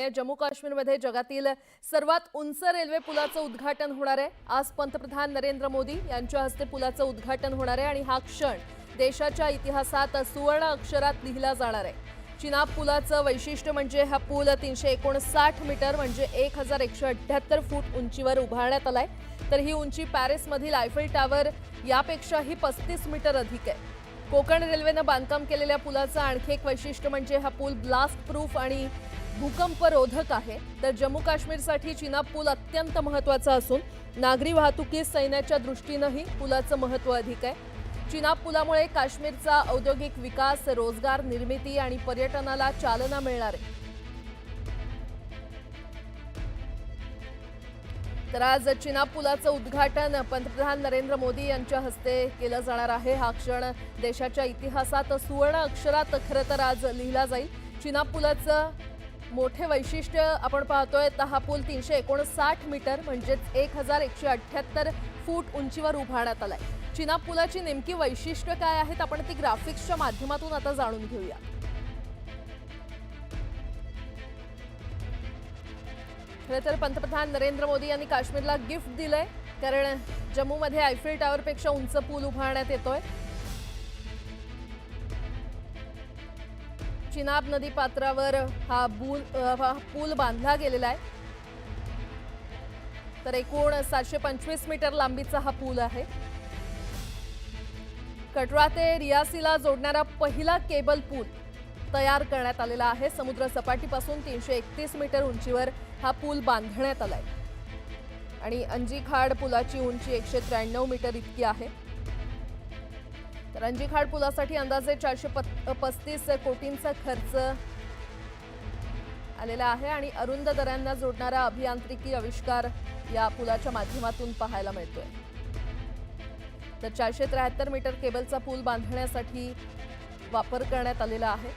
या जम्मू काश्मीरमध्ये जगातील सर्वात उंच रेल्वे पुलाचं उद्घाटन होणार आहे. आज पंतप्रधान नरेंद्र मोदी यांच्या हस्ते पुलाचं उद्घाटन होणार आहे आणि हा क्षण देशाच्या इतिहासात सुवर्ण अक्षरात लिहिला जाणार आहे. चिनाब पुलाचं वैशिष्ट्य म्हणजे हा पूल तीनशे एकोणसाठ मीटर म्हणजे एक हजार एकशे अठ्ठ्याहत्तर फूट उंचीवर उभारण्यात आलाय. तर ही उंची पॅरिसमधील आयफेल टावर यापेक्षाही पस्तीस मीटर अधिक आहे. कोकण रेल्वेनं बांधकाम केलेल्या पुलाचं आणखी एक वैशिष्ट्य म्हणजे हा पूल ब्लास्ट प्रूफ आणि भूकंपरोधक आहे तर जम्मू काश्मीरसाठी चिनाब पूल अत्यंत महत्त्वाचा असून नागरी वाहतुकीस सैन्याच्या दृष्टीनंही पुलाचं महत्त्व अधिक आहे. चिनाब पुलामुळे काश्मीरचा औद्योगिक विकास रोजगार निर्मिती आणि पर्यटनाला चालना मिळणार आहे. तर आज चिनाब पुलाचं उद्घाटन पंतप्रधान नरेंद्र मोदी यांच्या हस्ते केलं जाणार आहे. हा क्षण देशाच्या इतिहासात सुवर्ण अक्षरात खरं तर आज लिहिला जाईल. चिनाब पुलाचं मोठे वैशिष्ट्य आपण पाहतोय तर हा पूल तीनशे एकोणसाठ मीटर म्हणजेच एक हजार एकशे अठ्ठ्याहत्तर फूट उंचीवर उभारण्यात आलाय. चिनाब पुलाची नेमकी वैशिष्ट्य काय आहेत आपण ती ग्राफिक्सच्या माध्यमातून आता जाणून घेऊया खरं तर पंतप्रधान नरेंद्र मोदी यांनी काश्मीरला गिफ्ट दिलंय कारण जम्मूमध्ये आयफेल टॉवरपेक्षा उंच पूल उभारण्यात येतोय. चिनाब नदी पात्रावर हा बूल हा पूल बांधला गेलेला आहे. तर एकूण सातशे पंचवीस मीटर लांबीचा हा पूल आहे. कटरा ते रियासीला जोडणारा पहिला केबल पूल तयार करण्यात आलेला आहे. समुद्र सपाटीपासून तीनशे एकतीस मीटर उंचीवर हा पूल बांधण्यात आलाय. आणि अंजीखाड पुलाची उंची एकशे त्र्याण्णव मीटर इतकी आहे. रणजीखाड पुलासाठी अंदाजे चारशे पस्तीस कोटींचा खर्च आलेला आहे आणि अरुंद दऱ्यांना जोडणारा अभियांत्रिकी आविष्कार या पुलाच्या माध्यमातून पाहायला मिळतोय. तर चारशे त्र्याहत्तर मीटर केबलचा पूल बांधण्यासाठी वापर करण्यात आलेला आहे.